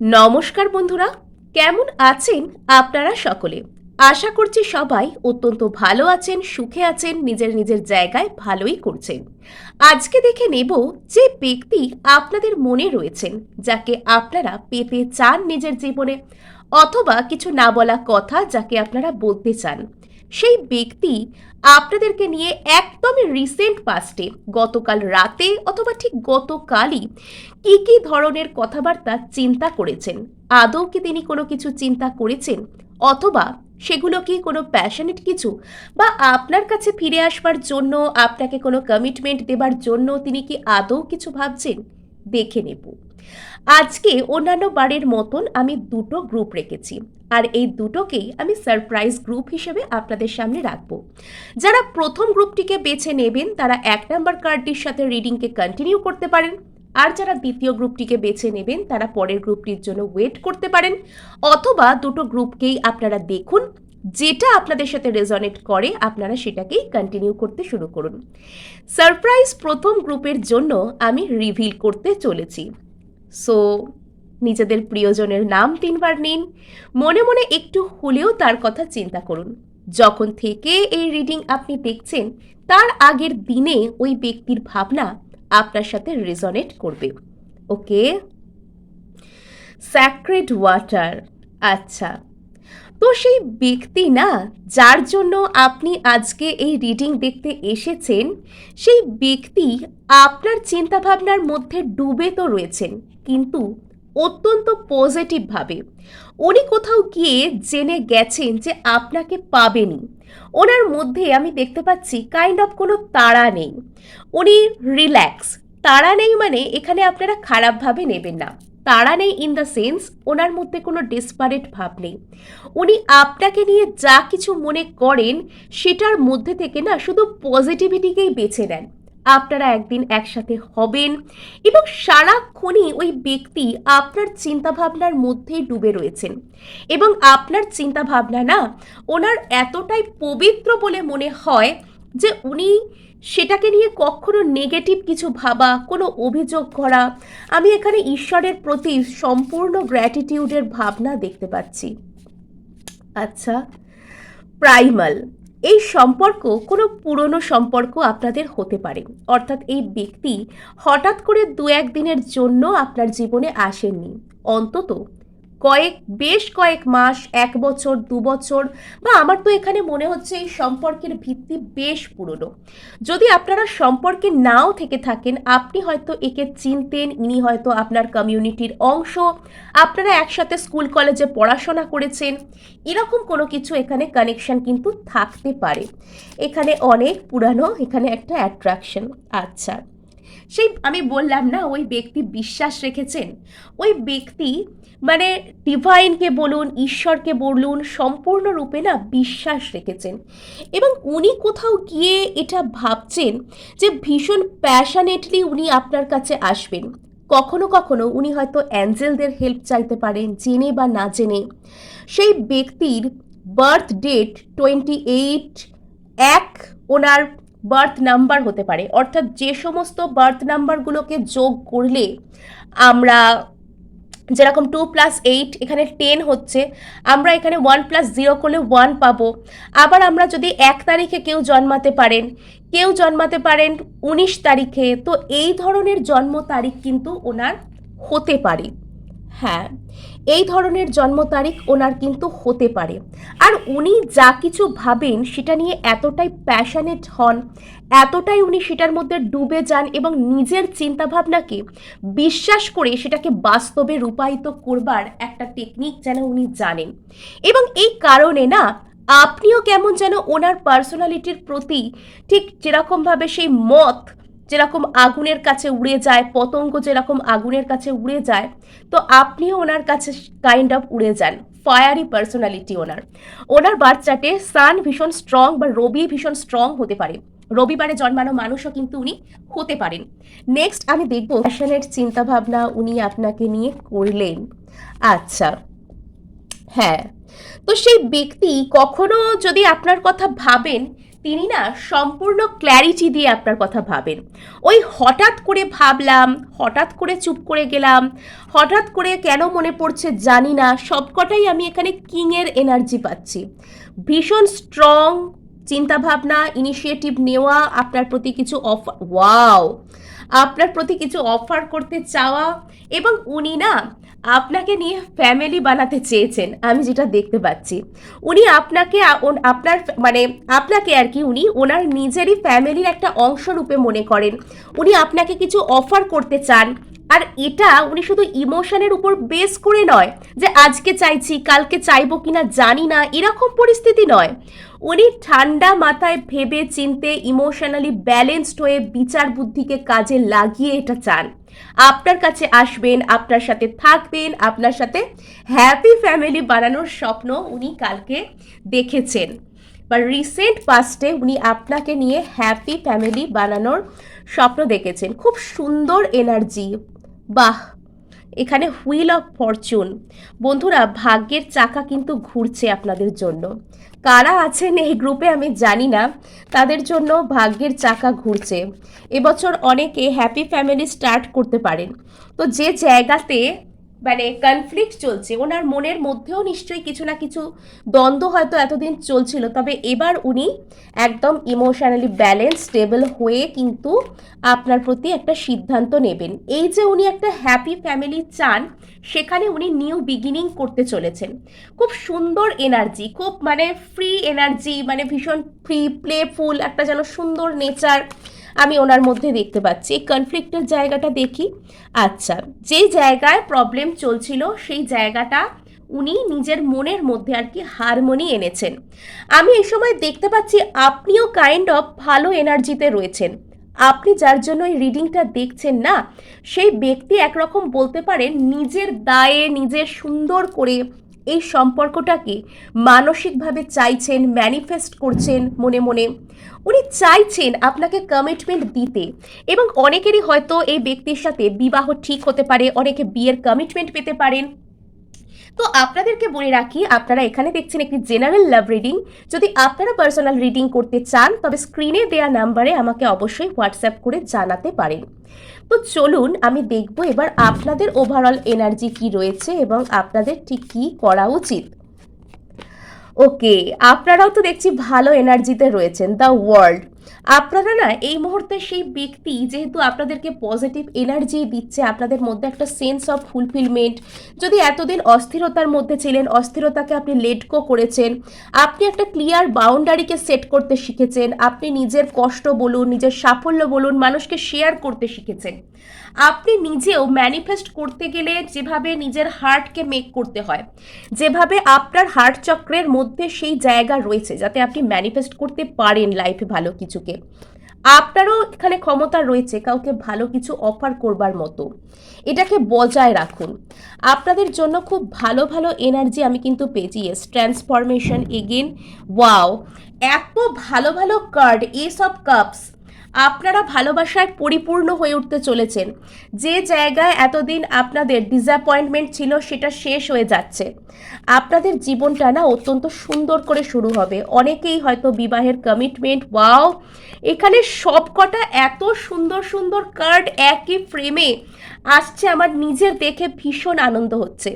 নমস্কার বন্ধুরা, কেমন আছেন আপনারা সকলে? আশা করছি সবাই অত্যন্ত ভালো আছেন, সুখে আছেন, নিজের নিজের জায়গায় ভালোই করছেন। আজকে দেখে নেব যে ব্যক্তি আপনাদের মনে রয়েছেন, যাকে আপনারা পেতে চান নিজের জীবনে, অথবা কিছু না বলা কথা যাকে আপনারা বলতে চান। সেই ব্যক্তি আপনাদেরকে নিয়ে একদমই রিসেন্ট পাস্টে গতকাল রাতে অথবা ঠিক গতকালই কি কি ধরনের কথাবার্তা চিন্তা করেছেন? আদৌ কি তিনি কোনো কিছু চিন্তা করেছেন? অথবা সেগুলো কি কোনো প্যাশনেট কিছু? বা আপনার কাছে ফিরে আসবার জন্য, আপনাকে কোনো কমিটমেন্ট দেবার জন্য তিনি কি আদৌ কিছু ভাবছেন? দেখে নেব। আজকে অন্যান্য বারের মতন আমি দুটো গ্রুপ রেখেছি। আর এই দুটোকেই আমি সারপ্রাইজ গ্রুপ হিসেবে আপনাদের সামনে রাখব। যারা প্রথম গ্রুপটিকে বেছে নেবেন, তারা এক নম্বর কার্ডটির সাথে রিডিংকে কন্টিনিউ করতে পারেন। আর যারা দ্বিতীয় গ্রুপটিকে বেছে নেবেন, তারা পরের গ্রুপটির জন্য ওয়েট করতে পারেন। অথবা দুটো গ্রুপকেই আপনারা দেখুন, যেটা আপনাদের সাথে রেজনেট করে, আপনারা সেটাকেই কন্টিনিউ করতে শুরু করুন। সারপ্রাইজ প্রথম গ্রুপের জন্য আমি রিভিল করতে চলেছি। সো নিজেদের প্রিয়জনের নাম তিনবার নিন। মনে মনে একটু হলেও তার কথা চিন্তা করুন। যখন থেকে এই রিডিং আপনি দেখছেন, তার আগের দিনে ওই ব্যক্তির ভাবনা আপনার সাথে রেজনেট করবে। ওকে স্যাক্রেড ওয়াটার আচ্ছা। তো সেই ব্যক্তি না, যার জন্য আপনি আজকে এই রিডিং দেখতে এসেছেন, সেই ব্যক্তি আপনার চিন্তাভাবনার মধ্যে ডুবে তো রয়েছেন, কিন্তু অত্যন্ত পজিটিভভাবে উনি কোথাও গিয়ে জেনে গেছেন যে আপনাকে পাবেনি। ওনার মধ্যে আমি দেখতে পাচ্ছি কাইন্ড অফ কোনো তাড়া নেই। উনি রিল্যাক্স তাড়া নেই মানে এখানে আপনারা খারাপভাবে নেবেন না। তাড়া নেই ইন দ্য সেন্স ওনার মধ্যে কোনো ডেসপারেট ভাব নেই। উনি আপনাকে নিয়ে যা কিছু মনে করেন, সেটার মধ্যে থেকে না শুধু পজিটিভিটিকেই বেছে নেন। আপনারা একদিন একসাথে হবেন এবং সারাক্ষণই ওই ব্যক্তি আপনার চিন্তাভাবনার মধ্যেই ডুবে রয়েছেন। এবং আপনার চিন্তাভাবনা না ওনার এতটাই পবিত্র বলে মনে হয় যে উনি সেটাকে নিয়ে কখনো নেগেটিভ কিছু ভাবা, কোনো অভিযোগ করা, আমি এখানে ঈশ্বরের প্রতি সম্পূর্ণ গ্র্যাটিটিউডের ভাবনা দেখতে পাচ্ছি। আচ্ছা প্রাইমাল এই সম্পর্ক কোনো পুরনো সম্পর্ক আপনাদের হতে পারে। অর্থাৎ এই ব্যক্তি হঠাৎ করে দু একদিনের জন্য আপনার জীবনে আসেননি। অন্তত কয়েক, বেশ কয়েক মাস, এক বছর, দু বছর, বা আমার তো এখানে মনে হচ্ছে এই সম্পর্কের ভিত্তি বেশ পুরনো। যদি আপনারা সম্পর্কে নাও থেকে থাকেন, আপনি হয়তো একে চিনতেন, ইনি হয়তো আপনার কমিউনিটির অংশ, আপনারা একসাথে স্কুল, কলেজে পড়াশোনা করেছেন, এরকম কোনো কিছু এখানে কানেকশন কিন্তু থাকতে পারে। এখানে অনেক পুরানো, এখানে একটা অ্যাট্রাকশন আচ্ছা। সেই আমি বললাম না, ওই ব্যক্তি বিশ্বাস রেখেছেন? ওই ব্যক্তি মানে ডিভাইনকে বলুন, ঈশ্বরকে বলুন, সম্পূর্ণরূপে না বিশ্বাস রেখেছেন। এবং উনি কোথাও গিয়ে এটা ভাবছেন যে ভীষণ প্যাশানেটলি উনি আপনার কাছে আসবেন। কখনো কখনো উনি হয়তো অ্যাঞ্জেলদের হেল্প চাইতে পারেন, জেনে বা না জেনে। সেই ব্যক্তির বার্থ ডেট টোয়েন্টি এইট এক ওনার বার্থ নাম্বার হতে পারে। অর্থাৎ যে সমস্ত বার্থ নাম্বারগুলোকে যোগ করলে আমরা যেরকম টু প্লাস এইট এখানে টেন হচ্ছে, আমরা এখানে ওয়ান প্লাস জিরো করলে ওয়ান পাবো। আবার আমরা যদি এক তারিখে কেউ জন্মাতে পারেন, কেউ জন্মাতে পারেন উনিশ তারিখে, তো এই ধরনের জন্ম তারিখ কিন্তু ওনার হতে পারে। হ্যাঁ এই ধরনের জন্ম তারিখ ওনার কিন্তু হতে পারে। আর উনি যা কিছু ভাবেন সেটা নিয়ে এতটাই প্যাশনেট হন, এতটাই উনি সেটার মধ্যে ডুবে যান এবং নিজের চিন্তাভাবনাকে বিশ্বাস করে সেটাকে বাস্তবে রূপায়িত করবার একটা টেকনিক যেন উনি জানেন। এবং এই কারণে না, আপনিও কেমন যেন ওনার পার্সোনালিটির প্রতি ঠিক যেরকমভাবে সেই মত যেরকম আগুনের কাছে উড়ে যায়, পতঙ্গ যেরকম আগুনের কাছে উড়ে যায়, তো আপনিও ওনার কাছে কাইন্ড অফ উড়ে যান। ফায়ারি পার্সোনালিটি ওনার। ওনার বাচ্চাটে সান ভীষণ স্ট্রং বা রবি ভীষণ স্ট্রং হতে পারে। রবিবারে জন্মানো মানুষও কিন্তু উনি হতে পারেন। নেক্সট আমি দেখব প্যাশনের চিন্তাভাবনা উনি আপনাকে নিয়ে করলেন। আচ্ছা হ্যাঁ তো সেই ব্যক্তি কখনো যদি আপনার কথা ভাবেন তিনি না সম্পূর্ণ ক্ল্যারিটি দিয়ে আপনার কথা ভাবেন। ওই হঠাৎ করে ভাবলাম, হঠাৎ করে চুপ করে গেলাম, হঠাৎ করে কেন মনে পড়ছে জানি না, সবকটাই আমি এখানে কিংয়ের এনার্জি পাচ্ছি। ভীষণ স্ট্রং চিন্তাভাবনা ইনিশিয়েটিভ নেওয়া, আপনার প্রতি কিছু অফার ওয়াও আপনার প্রতি কিছু অফার করতে চাওয়া এবং উনি না আপনাকে নিয়ে ফ্যামিলি বানাতে চেয়েছেন, আমি যেটা দেখতে পাচ্ছি। উনি আপনাকে আপনার মানে আপনাকে আর কি উনি ওনার নিজেরই ফ্যামিলির একটা অংশ রূপে মনে করেন। উনি আপনাকে কিছু অফার করতে চান। আর এটা উনি শুধু ইমোশনের উপর বেস করে নয় যে আজকে চাইছি, কালকে চাইব কিনা জানি না, এরকম পরিস্থিতি নয়। উনি ঠান্ডা মাথায় ভেবে চিনতে ইমোশনালি ব্যালেন্সড হয়ে বিচার বুদ্ধিকে কাজে লাগিয়ে এটা চান। আপনার কাছে আসবেন, আপনার সাথে থাকবেন, আপনার সাথে হ্যাপি ফ্যামিলি বানানোর স্বপ্ন উনি কালকে দেখেছেন। বা রিসেন্ট পাস্টে উনি আপনাকে নিয়ে হ্যাপি ফ্যামিলি বানানোর স্বপ্ন দেখেছেন। খুব সুন্দর এনার্জি বাহ! এখানে হুইল অফ ফরচুন। বন্ধুরা, ভাগ্যের চাকা কিন্তু ঘুরছে আপনাদের জন্য। কারা আছেন এই গ্রুপে আমি জানি না, তাদের জন্য ভাগ্যের চাকা ঘুরছে। এবছর অনেকে হ্যাপি ফ্যামিলি স্টার্ট করতে পারেন। তো যে জায়গাতে মানে কনফ্লিক্ট চলছে, ওনার মনের মধ্যেও নিশ্চয়ই কিছু না কিছু দ্বন্দ্ব হয়তো এতদিন চলছিল, তবে এবার উনি একদম ইমোশনালি ব্যালেন্স স্টেবল হয়ে কিন্তু আপনার প্রতি একটা সিদ্ধান্ত নেবেন। এই যে উনি একটা হ্যাপি ফ্যামিলি চান, সেখানে উনি নিউ বিগিনিং করতে চলেছেন। খুব সুন্দর এনার্জি খুব মানে ফ্রি এনার্জি মানে ভীষণ ফ্রি প্লেফুল একটা যেন সুন্দর নেচার আমি ওনার মধ্যে দেখতে পাচ্ছি। এই কনফ্লিক্টের জায়গাটা দেখি। আচ্ছা যে জায়গায় প্রবলেম চলছিল, সেই জায়গাটা উনি নিজের মনের মধ্যে আর কি হারমোনি এনেছেন। আমি এই সময় দেখতে পাচ্ছি, আপনিও কাইন্ড অফ ভালো এনার্জিতে রয়েছেন। আপনি যার জন্য এই রিডিংটা দেখছেন না, সেই ব্যক্তি একরকম বলতে পারেন, নিজের দায়ে নিজের সুন্দর করে এই সম্পর্কটাকে মানসিকভাবে চাইছেন ম্যানিফেস্ট করছেন মনে মনে। উনি চাইছেন আপনাকে কমিটমেন্ট দিতে এবং অনেকেরই হয়তো এই ব্যক্তির সাথে বিবাহ ঠিক হতে পারে, অনেকে বিয়ের কমিটমেন্ট পেতে পারেন। তো আপনাদেরকে বলে রাখি, আপনারা এখানে দেখছেন একটি জেনারেল লাভ রিডিং যদি আপনারা পার্সোনাল রিডিং করতে চান, তবে স্ক্রিনে দেওয়া নাম্বারে আমাকে অবশ্যই হোয়াটসঅ্যাপ করে জানাতে পারেন। তো চলুন আমি দেখব এবার আপনাদের ওভারঅল এনার্জি কি রয়েছে এবং আপনাদের ঠিক কী করা উচিত। ওকে আপনারাও তো দেখছি ভালো এনার্জিতে রয়েছেন দ্য ওয়ার্ল্ড আপনারা না এই মুহূর্তে সেই ব্যক্তি যেহেতু আপনাদেরকে পজিটিভ এনার্জি দিচ্ছে, আপনাদের মধ্যে একটা সেন্স অফ ফুলফিলমেন্ট যদি এতদিন অস্থিরতার মধ্যে ছিলেন, অস্থিরতাকে আপনি লেটকো করেছেন, আপনি একটা ক্লিয়ার বাউন্ডারিকে সেট করতে শিখেছেন, আপনি নিজের কষ্ট বলুন, নিজের সাফল্য বলুন, মানুষকে শেয়ার করতে শিখেছেন। আপনি নিজেও ম্যানিফেস্ট করতে গেলে যেভাবে নিজের হার্টকে মেক করতে হয়, যেভাবে আপনার হার্ট চক্রের মধ্যে সেই জায়গা রয়েছে যাতে আপনি ম্যানিফেস্ট করতে পারেন লাইফে ভালো কিছুকে। আপনারও এখানে ক্ষমতা রয়েছে কাউকে ভালো কিছু অফার করবার মতো। এটাকে বজায় রাখুন। আপনাদের জন্য খুব ভালো ভালো এনার্জি আমি কিন্তু পেয়েছি। এস ট্রান্সফরমেশন এগেন ওয়াও এত ভালো ভালো কার্ড এস অফ কাপস আপনারা ভালোবাসায় পরিপূর্ণ হয়ে উঠতে চলেছেন। যে জায়গায় এতদিন আপনাদের ডিসঅ্যাপয়েন্টমেন্ট ছিল, সেটা শেষ হয়ে যাচ্ছে। আপনাদের জীবনটা না অত্যন্ত সুন্দর করে শুরু হবে। অনেকেই হয়তো বিবাহের কমিটমেন্ট ওয়াও এখানে সবকটা এত সুন্দর সুন্দর কার্ড একই ফ্রেমে আসছে, আমার নিজের দেখে ভীষণ আনন্দ হচ্ছে।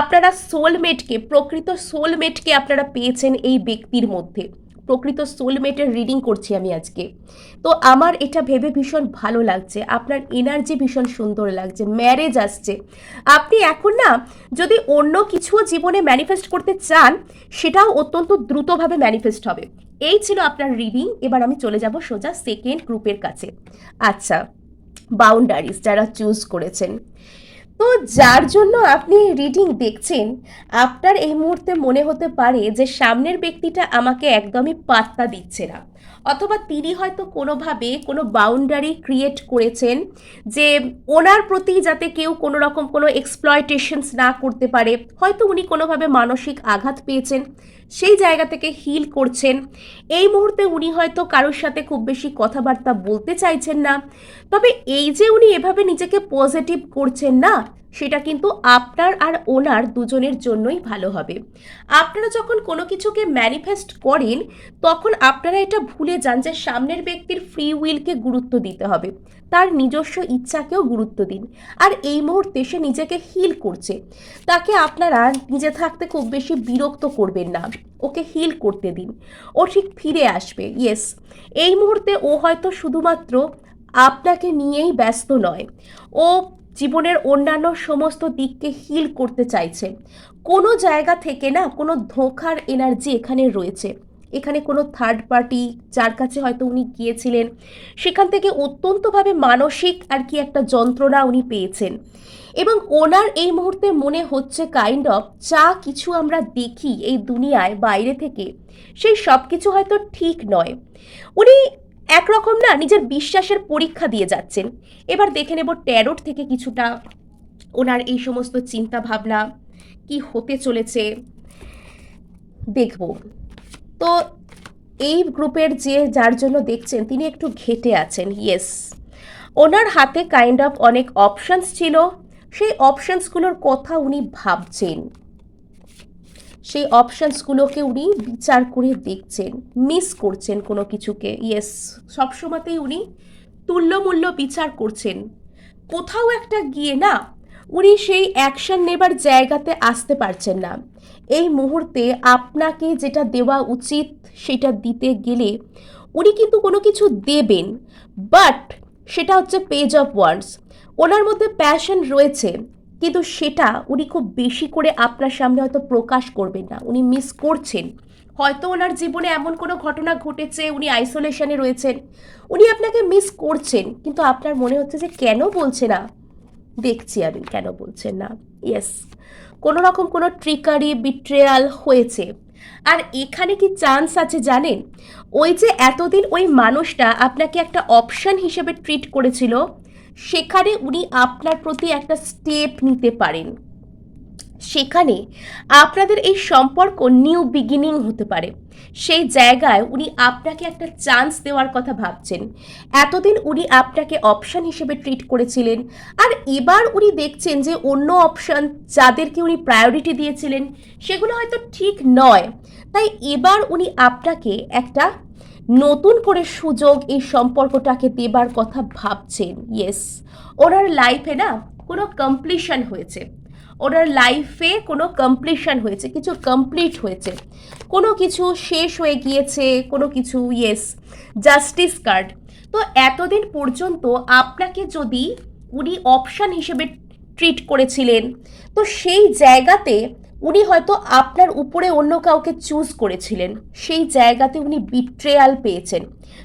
আপনারা সোলমেটকে প্রকৃত সোলমেটকে আপনারা পেয়েছেন এই ব্যক্তির মধ্যে। প্রকৃত সোলমেটের রিডিং করছি আমি আজকে। তো আমার এটা ভেবে ভীষণ ভালো লাগছে, আপনার এনার্জি ভীষণ সুন্দর লাগছে ম্যারেজ আসছে। আপনি এখন না, যদি অন্য কিছুও জীবনে ম্যানিফেস্ট করতে চান, সেটাও অত্যন্ত দ্রুতভাবে ম্যানিফেস্ট হবে। এই ছিল আপনার রিডিং এবার আমি চলে যাব সোজা সেকেন্ড গ্রুপের কাছে। আচ্ছা বাউন্ডারিজ যারা চুজ করেছেন। তো যার জন্য আপনি রিডিং দেখছেন, আপনার এই মুহূর্তে মনে হতে পারে যে সামনের ব্যক্তিটা আমাকে একদমই পাত্তা দিচ্ছে না। অথবা তিনি হয়তো কোনোভাবে কোনো বাউন্ডারি ক্রিয়েট করেছেন যে ওনার প্রতি যাতে কেউ কোনো রকম কোনো এক্সপ্লয়টেশনস না করতে পারে, হয়তো উনি কোনোভাবে মানসিক আঘাত পেয়েছেন, সেই জায়গা থেকে হিল করছেন। এই মুহূর্তে উনি হয়তো কারোর সাথে খুব বেশি কথাবার্তা বলতে চাইছেন না। তবে এই যে উনি এভাবে নিজেকে পজিটিভ করছেন না সেটা কিন্তু আপনার আর ওনার দুজনের জন্যই ভালো হবে। আপনারা যখন কোনো কিছুকে ম্যানিফেস্ট করেন, তখন আপনারা এটা ভুলে যান যে সামনের ব্যক্তির ফ্রি উইলকে গুরুত্ব দিতে হবে। তার নিজস্ব ইচ্ছাকেও গুরুত্ব দিন। আর এই মুহূর্তে সে নিজেকে হিল করছে। তাকে আপনারা নিজে থাকতে খুব বেশি বিরক্ত করবেন না। ওকে হিল করতে দিন। ও ঠিক ফিরে আসবে ইয়েস এই মুহূর্তে ও হয়তো শুধুমাত্র আপনাকে নিয়েই ব্যস্ত নয়। ও জীবনের অন্যান্য সমস্ত দিককে হিল করতে চাইছে। কোনো জায়গা থেকে না কোনো ধোঁকার এনার্জি এখানে রয়েছে। এখানে কোনো থার্ড পার্টি যার কাছে হয়তো উনি গিয়েছিলেন, সেখান থেকে অত্যন্তভাবে মানসিক আর কি একটা যন্ত্রণা উনি পেয়েছেন। এবং ওনার এই মুহূর্তে মনে হচ্ছে কাইন্ড অফ যা কিছু আমরা দেখি এই দুনিয়ায় বাইরে থেকে, সেই সব কিছু হয়তো ঠিক নয়। উনি একরকম না নিজের বিশ্বাসের পরীক্ষা দিয়ে যাচ্ছেন। এবার দেখে নেব ট্যারোট থেকে কিছুটা ওনার এই সমস্ত চিন্তা ভাবনা কি হতে চলেছে। দেখব। তো এই গ্রুপের যে যার জন্য দেখছেন, তিনি একটু ঘেটে আছেন ইয়েস ওনার হাতে কাইন্ড অফ অনেক অপশনস ছিল। সেই অপশানসগুলোর কথা উনি ভাবছেন। সেই অপশনসগুলোকে উনি বিচার করে দেখছেন মিস করছেন কোনো কিছুকে। ইয়েস সবসময়তেই উনি তুল্যমূল্য বিচার করছেন। কোথাও একটা গিয়ে না উনি সেই অ্যাকশন নেবার জায়গাতে আসতে পারছেন না। এই মুহূর্তে আপনাকে যেটা দেওয়া উচিত সেটা দিতে গেলে উনি কিন্তু কোনো কিছু দেবেন বাট সেটা হচ্ছে পেজ অফ ওয়ার্ডস ওনার মধ্যে প্যাশন রয়েছে। কিন্তু সেটা উনি খুব বেশি করে আপনার সামনে হয়তো প্রকাশ করবেন না, উনি মিস করছেন। হয়তো ওনার জীবনে এমন কোনো ঘটনা ঘটেছে, উনি আইসোলেশনে রয়েছেন, উনি আপনাকে মিস করছেন, কিন্তু আপনার মনে হচ্ছে যে কেন বলছে না? দেখছি আমি কেন বলছেন না। ইয়েস কোনো রকম কোনো ট্রিকারি বিট্রেয়াল হয়েছে। আর এখানে কি চান্স আছে জানেন? ওই যে এতদিন ওই মানুষটা আপনাকে একটা অপশান হিসেবে ট্রিট করেছিল সেখানে উনি আপনার প্রতি একটা স্টেপ নিতে পারেন। সেখানে আপনাদের এই সম্পর্ক নিউ বিগিনিং হতে পারে। সেই জায়গায় উনি আপনাকে একটা চান্স দেওয়ার কথা ভাবছেন। এতদিন উনি আপনাকে অপশান হিসেবে ট্রিট করেছিলেন। আর এবার উনি দেখছেন যে অন্য অপশান যাদেরকে উনি প্রায়োরিটি দিয়েছিলেন, সেগুলো হয়তো ঠিক নয়। তাই এবার উনি আপনাকে একটা নতুন করে সুযোগ এই সম্পর্কটাকে দেবার কথা ভাবছেন ইয়েস ওনার লাইফে না কোনো কমপ্লিশন হয়েছে। ওনার লাইফে কোনো কমপ্লিশন হয়েছে, কিছু কমপ্লিট হয়েছে। কোনো কিছু শেষ হয়ে গিয়েছে, কোনো কিছু ইয়েস জাস্টিস কার্ড তো এতদিন পর্যন্ত আপনাকে যদি উনি অপশান হিসেবে ট্রিট করেছিলেন, তো সেই জায়গাতে উনি হয়তো আপনার উপরে অন্য কাউকে চুজ করেছিলেন। সেই জায়গাতে উনি বিট্রেয়াল পেয়েছেন।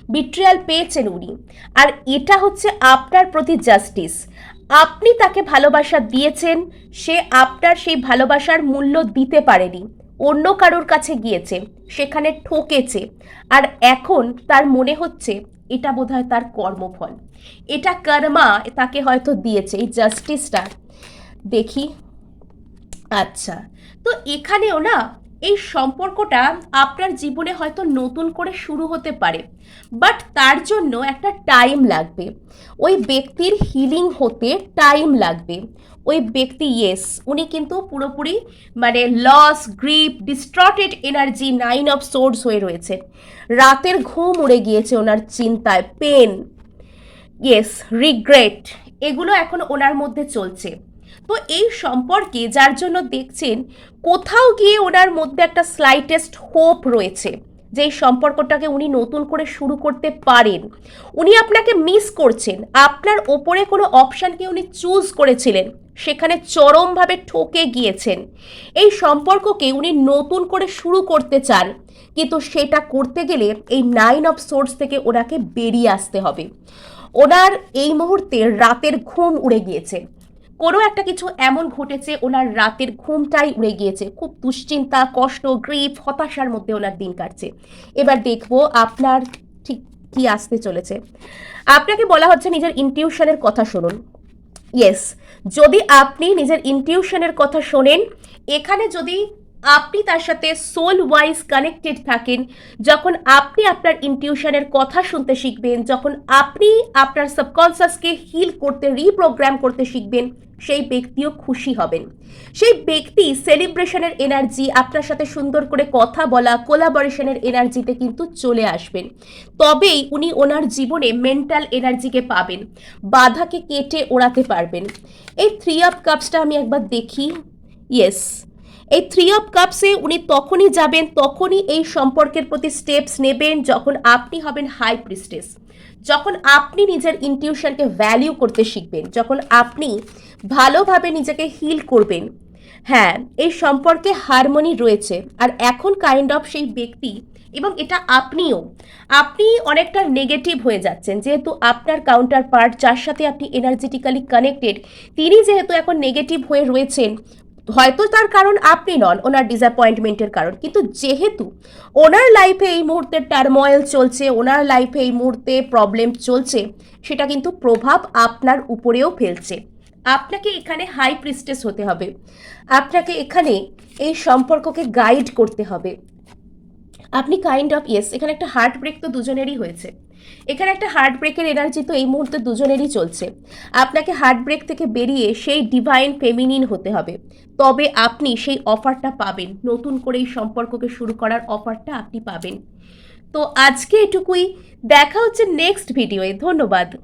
বিট্রেয়াল পেয়েছেন উনি। আর এটা হচ্ছে আপনার প্রতি জাস্টিস আপনি তাকে ভালোবাসা দিয়েছেন, সে আপনার সেই ভালোবাসার মূল্য দিতে পারেনি। অন্য কারোর কাছে গিয়েছে, সেখানে ঠকেছে। আর এখন তার মনে হচ্ছে এটা বোধহয় তার কর্মফল। এটা কর্মা তাকে হয়তো দিয়েছে, এই জাস্টিসটা দেখি। আচ্ছা তো এখানেও না এই সম্পর্কটা আপনার জীবনে হয়তো নতুন করে শুরু হতে পারে বাট তার জন্য একটা টাইম লাগবে। ওই ব্যক্তির হিলিং হতে টাইম লাগবে। ওই ব্যক্তি ইয়েস উনি কিন্তু পুরোপুরি মানে loss grip distorted energy nine of source হয়ে রয়েছে। রাতের ঘুম উড়ে গিয়েছে ওনার চিন্তায় পেন ইয়েস রিগ্রেট এগুলো এখন ওনার মধ্যে চলছে। তো এই সম্পর্কে যার জন্য দেখছেন, কোথাও গিয়ে ওনার মধ্যে একটা স্লাইটেস্ট হোপ রয়েছে যে এই সম্পর্কটাকে উনি নতুন করে শুরু করতে পারেন। উনি আপনাকে মিস করছেন। আপনার ওপরে কোনো অপশানকে উনি চুজ করেছিলেন, সেখানে চরমভাবে ঠকে গিয়েছেন। এই সম্পর্ককে উনি নতুন করে শুরু করতে চান, কিন্তু সেটা করতে গেলে এই নাইন অফ সোর্স থেকে ওনাকে বেরিয়ে আসতে হবে। ওনার এই মুহূর্তে রাতের ঘুম উড়ে গিয়েছে। কোনো একটা কিছু এমন ঘটেছে, ওনার রাতের ঘুমটাই উড়ে গিয়েছে। খুব দুশ্চিন্তা, কষ্ট গ্রিফ হতাশার মধ্যে ওনার দিন কাটছে। এবার দেখব আপনার ঠিক কি আসতে চলেছে। আপনাকে বলা হচ্ছে নিজের ইনটিউশনের কথা শুনুন। ইয়েস যদি আপনি নিজের ইনটিউশনের কথা শোনেন, এখানে যদি আপনি তার সাথে সোল ওয়াইজ কানেক্টেড থাকেন, যখন আপনি আপনার ইনটিউশনের কথা শুনতে শিখবেন, যখন আপনি আপনার সাবকনসাসকে হিল করতে রিপ্রোগ্রাম করতে শিখবেন, সেই ব্যক্তিও খুশি হবেন। সেই ব্যক্তি সেলিব্রেশনের এনার্জি আপনার সাথে সুন্দর করে কথা বলা কোলাবরেশনের এনার্জিতে কিন্তু চলে আসবেন। তবেই উনি ওনার জীবনে মেন্টাল এনার্জিকে পাবেন, বাধাকে কেটে ওড়াতে পারবেন। এই থ্রি অফ কাপসটা আমি একবার দেখি। ইয়েস এই থ্রি অফ কাপসে উনি তখনই যাবেন, তখনই এই সম্পর্কের প্রতি স্টেপস নেবেন যখন আপনি হবেন হাই প্রিস্টেস যখন আপনি নিজের ইনটিউশনকে ভ্যালিউ করতে শিখবেন, যখন আপনি ভালোভাবে নিজেকে হিল করবেন। হ্যাঁ এই সম্পর্কে হারমোনি রয়েছে। আর এখন কাইন্ড অফ সেই ব্যক্তি, এবং এটা আপনিও। আপনি অনেকটা নেগেটিভ হয়ে যাচ্ছেন, যেহেতু আপনার কাউন্টার পার্ট যার সাথে আপনি এনার্জেটিক্যালি কানেক্টেড তিনি যেহেতু এখন নেগেটিভ হয়ে রয়েছেন হয়তো তার কারণ আপনি নন, ওনার ডিসঅ্যাপয়েন্টমেন্টের কারণ। কিন্তু যেহেতু ওনার লাইফে এই মুহূর্তে টার্ময়েল চলছে, ওনার লাইফে এই মুহূর্তে প্রবলেম চলছে, সেটা কিন্তু প্রভাব আপনার উপরেও ফেলছে। আপনাকে এখানে হাই প্রিস্টেস হতে হবে। আপনাকে এখানে এই সম্পর্ককে গাইড করতে হবে। আপনি কাইন্ড অফ ইয়েস এখানে একটা হার্ট ব্রেক তো দুজনেরই হয়েছে। এখানে একটা হার্ট ব্রেকের এনার্জি তো এই মুহূর্তে দুজনেরই চলছে। আপনাকে হার্ট ব্রেক থেকে বেরিয়ে সেই ডিভাইন ফেমিনিন হতে হবে। তবে আপনি সেই অফারটা পাবেন। নতুন করে এই সম্পর্ককে শুরু করার অফারটা আপনি পাবেন। তো আজকে এটুকুই। দেখা হচ্ছে নেক্সট ভিডিওয়ে ধন্যবাদ।